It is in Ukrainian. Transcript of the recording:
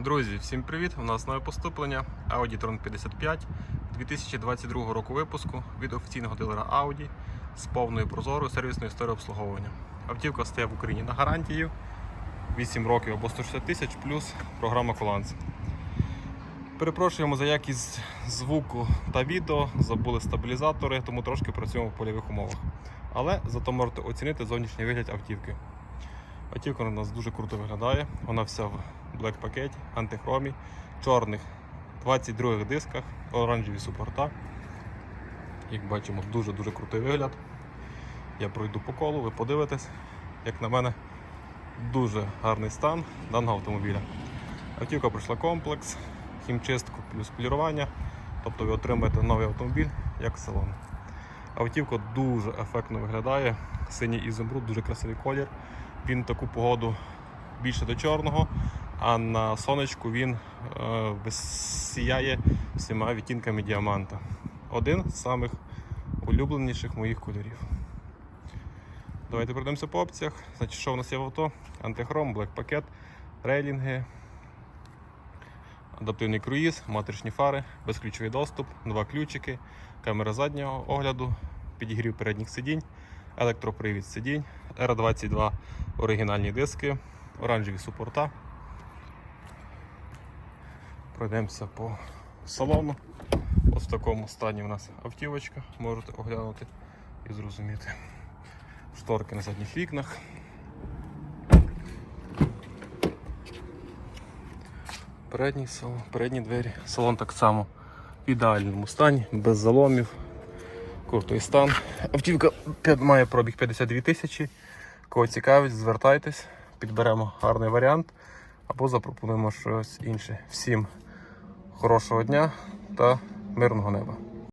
Друзі, всім привіт! У нас нове поступлення Audi Tron 55 2022 року випуску від офіційного дилера Audi з повною прозорою сервісною історією обслуговування. Автівка стоїть в Україні на гарантію 8 років або 160 тисяч плюс програма Коланс. Перепрошуємо за якість звуку та відео, забули стабілізатори, тому трошки працюємо в польових умовах. Але зато можете оцінити зовнішній вигляд автівки. Автівка у нас дуже круто виглядає. Вона вся в блек пакеті, антихромі, чорних 22 дисках, оранжеві супорта. Як бачимо, дуже-дуже крутий вигляд. Я пройду по колу, ви подивитесь, як на мене, дуже гарний стан даного автомобіля. Автівка пройшла комплекс, хімчистку плюс полірування, тобто ви отримаєте новий автомобіль як салон. Автівка дуже ефектно виглядає, синій ізумруд, дуже красивий колір. Він таку погоду більше до чорного, а на сонечку він е, сіяє всіма відтінками діаманта. Один з самих улюбленіших моїх кольорів. Давайте пройдемося по опціях. Значить, що в нас є в авто? Антихром, блек пакет, рейлінги, адаптивний круїз, матричні фари, безключовий доступ, два ключики, камера заднього огляду, підігрів передніх сидінь, електропривід сидінь, R22 оригінальні диски, оранжеві супорта. Пройдемося по салону. Ось в такому стані у нас автівочка, можете оглянути і зрозуміти. Шторки на задніх вікнах. Передній салон, передні двері. Салон так само в ідеальному стані, без заломів. Крутий стан. Автівка має пробіг 52 тисячі. Кого цікавить, звертайтесь, підберемо гарний варіант або запропонуємо щось інше. Всім хорошого дня та мирного неба.